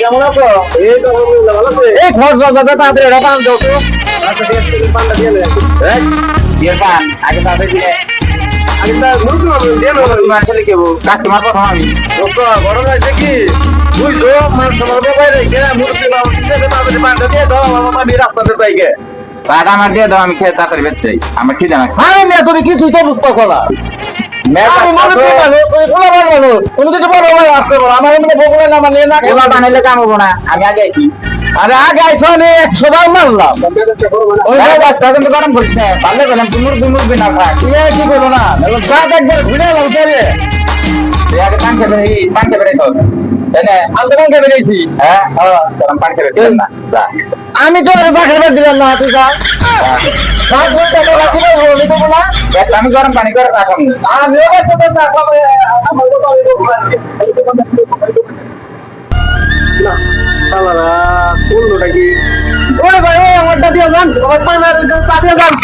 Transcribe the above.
কেমন আছো? এই তো আলহামদুলিল্লাহ, ভালো আছি? এই খবর দাদা তাড়াতাড়ি এটা পান দাও তো আচ্ছা, ঠিক আছে, তুমি পানটা দিয়ে নেন। এই বিয়ের পান আগে তাড়াতাড়ি দিলে আমি তা মুরগি মাংস দিয়ে নেব। তোমার আসলে কেবো কাস্টমার প্রথম আমি দোস্ত, বড় হয়েছে কি? বুঝছ, মাংস মারবো বাইরে গিয়ে, মুরগি মাংস দিয়ে দে, পানটা দিয়ে দাও, আমার মামা রাস্তাতে পাই গে। আমার দিয়ে দাও আমি খেয়ে তাড়াতাড়ি বেঁচে আমার খিদে না আরে মেয়ে, তুমি কিছুই তো না। মানুষ, তুমি। তুমি যদি বড় হয়ে আসতে পারো, আমার মনে বগুলা না মানিয়ে না এবার বানাইলে কাম হব না। আমি আগে আরে আগে আইসো আমি একশো বার মারলাম। ওই গাছটা কিন্তু গরম করিস না পারলে বললাম তুমি মুরগি মুরগি না খা কি কি করব না? দাঁত একবার ঘুরে এলাম আগে চল হ্যাঁ? হ্যাঁ গরম পান খেয়ে বেরিয়ে না যা। আমি তো বাঘের বাদ দিলাম না তুই যা। বাঘ বলতে তো রাখি না বলি তো বলা আমি গরম পানি করে রাখাম আমি ওকে তো তো রাখলাম আমার তো আমি না সালারা কোনটা কি? ওরে ভাই আমারটা দিয়ে যান আমার পানার চাপিয়ে যান।